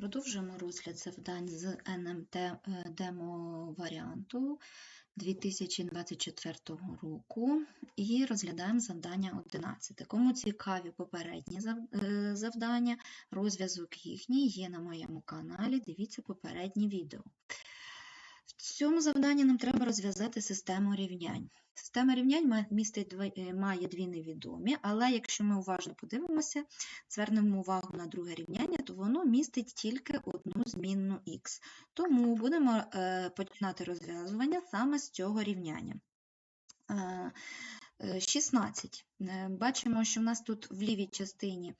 Продовжуємо розгляд завдань з НМТ е, демо-варіанту 2024 року і розглядаємо завдання 11. Кому цікаві попередні е, завдання, розв'язок їхній є на моєму каналі, дивіться попередні відео. В цьому завданні нам треба розв'язати систему рівнянь. Система рівнянь містить е, має дві невідомі, але якщо ми уважно подивимося, звернемо увагу на друге рівняння, то воно містить тільки одну змінну х. Тому будемо е, починати розв'язування саме з цього рівняння. Е, е, 16. Е, Бачимо, що в нас тут в лівій частині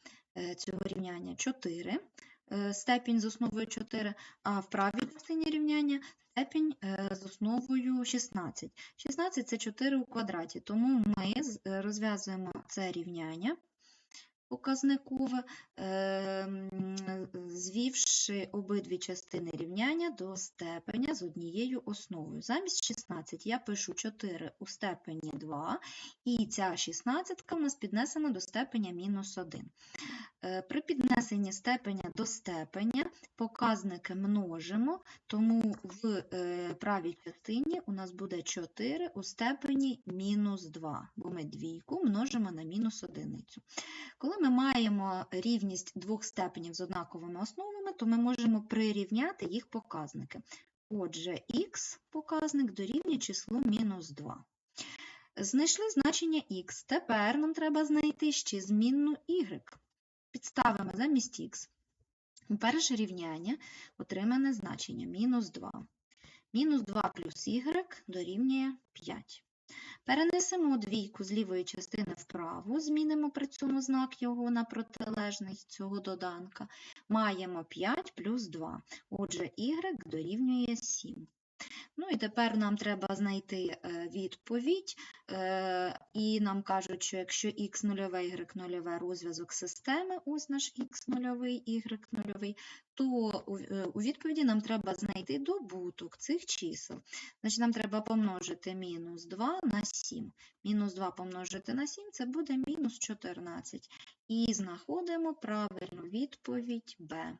цього рівняння 4, е, степінь з основою 4, а в правій частині рівняння степінь е, з основою 16. 16 це 4 у квадраті, тому ми е, розв'язуємо це рівняння показникове, звівши обидві частини рівняння до степеня з однією основою. Замість 16 я пишу 4 у степені 2, і ця 16 у нас піднесена до степеня мінус 1. Е, При піднесенні степеня до степеня показники множимо, тому в е, правій частині у нас буде 4 у степені мінус 2, бо ми двійку множимо на мінус одиницю. Коли ми маємо рівність двох степенів з однаковими основами, то ми можемо прирівняти їх показники. Отже, х показник дорівнює числу мінус 2. Знайшли значення х. Тепер нам треба знайти ще змінну y. Підставимо замість х. Перше рівняння отримане значення мінус 2. Мінус 2 плюс y дорівнює 5. Перенесемо двійку з лівої частини вправо, змінимо при цьому знак його на протилежний цього доданка. Маємо 5 плюс 2. Отже, y дорівнює 7. І тепер нам треба знайти е, відповідь, е, і нам кажуть, що якщо x нульове, y нульове розв'язок системи, ось наш x нульовий, y нульовий, то е, у відповіді нам треба знайти добуток цих чисел. Значить, нам треба помножити мінус 2 на 7. Мінус 2 помножити на 7 це буде мінус 14. І знаходимо правильну відповідь Б.